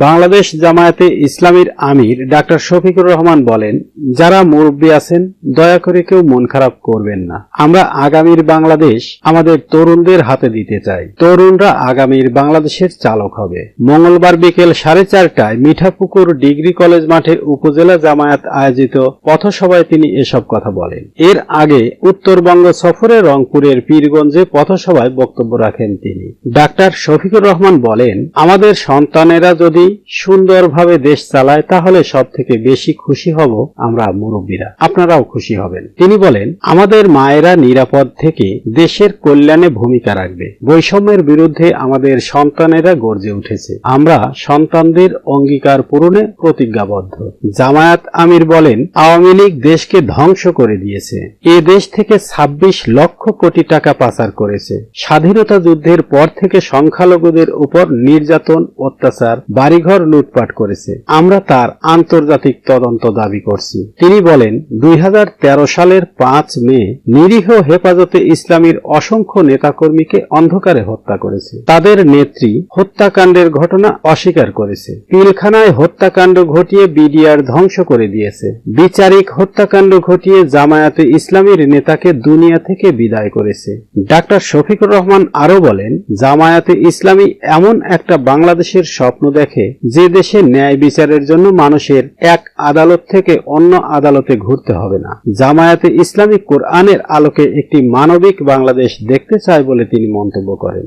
বাংলাদেশ জামায়াতে ইসলামীর আমির ডাক্তার শফিকুর রহমান বলেন, যারা মুরব্বী আছেন, দয়া করে কেউ মন খারাপ করবেন না। আমরা আগামীর বাংলাদেশ আমাদের তরুণদের হাতে দিতে চাই। তরুণরা আগামীর বাংলাদেশের চালক হবে। মঙ্গলবার বিকেল সাড়ে চারটায় মিঠাপুকুর ডিগ্রি কলেজ মাঠে উপজেলা জামায়াত আয়োজিত পথসভায় তিনি এসব কথা বলেন। এর আগে উত্তরবঙ্গ সফরে রংপুরের পীরগঞ্জে পথসভায় বক্তব্য রাখেন তিনি। ডাক্তার শফিকুর রহমান বলেন, আমাদের সন্তানেরা যদি সুন্দরভাবে দেশ চালায়, তাহলে সব থেকে বেশি খুশি হব আমরা মুরব্বীরা। আপনারাও খুশি হবেন। তিনি বলেন, আমাদের মায়েরা নিরাপদ থেকে দেশের কল্যাণে ভূমিকা রাখবে। বৈষম্যের বিরুদ্ধে আমাদের সন্তানেরা গর্জে উঠেছে। আমরা সন্তানদের অঙ্গীকার পূরণে প্রতিজ্ঞাবদ্ধ। জামায়াত আমির বলেন, আওয়ামী লীগ দেশকে ধ্বংস করে দিয়েছে। এ দেশ থেকে ২৬ লক্ষ কোটি টাকা পাচার করেছে। স্বাধীনতা যুদ্ধের পর থেকে সংখ্যালঘুদের উপর নির্যাতন, অত্যাচার বাড়িঘর লুটপাট করেছে। আমরা তার আন্তর্জাতিক তদন্ত দাবি করছি। তিনি বলেন, দুই হাজার তেরো সালের পাঁচ মে নিরীহ হেফাজতে ইসলামীর অসংখ্য নেতাকর্মীকে অন্ধকারে হত্যা করেছে। তাদের নেত্রী হত্যাকাণ্ডের ঘটনা অস্বীকার করেছে। পিলখানায় হত্যাকাণ্ড ঘটিয়ে বিডিআর ধ্বংস করে দিয়েছে। বিচারিক হত্যাকাণ্ড ঘটিয়ে জামায়াতে ইসলামীর নেতাকে দুনিয়া থেকে বিদায় করেছে। ডাক্তার শফিকুর রহমান আরও বলেন, জামায়াতে ইসলামী এমন একটা বাংলাদেশের স্বপ্ন দেখে যে দেশে ন্যায় বিচারের জন্য মানুষের এক আদালত থেকে অন্য আদালতে ঘুরতে হবে না। জামায়াতে ইসলামিক কোরআনের আলোকে একটি মানবিক বাংলাদেশ দেখতে চায় বলে তিনি মন্তব্য করেন।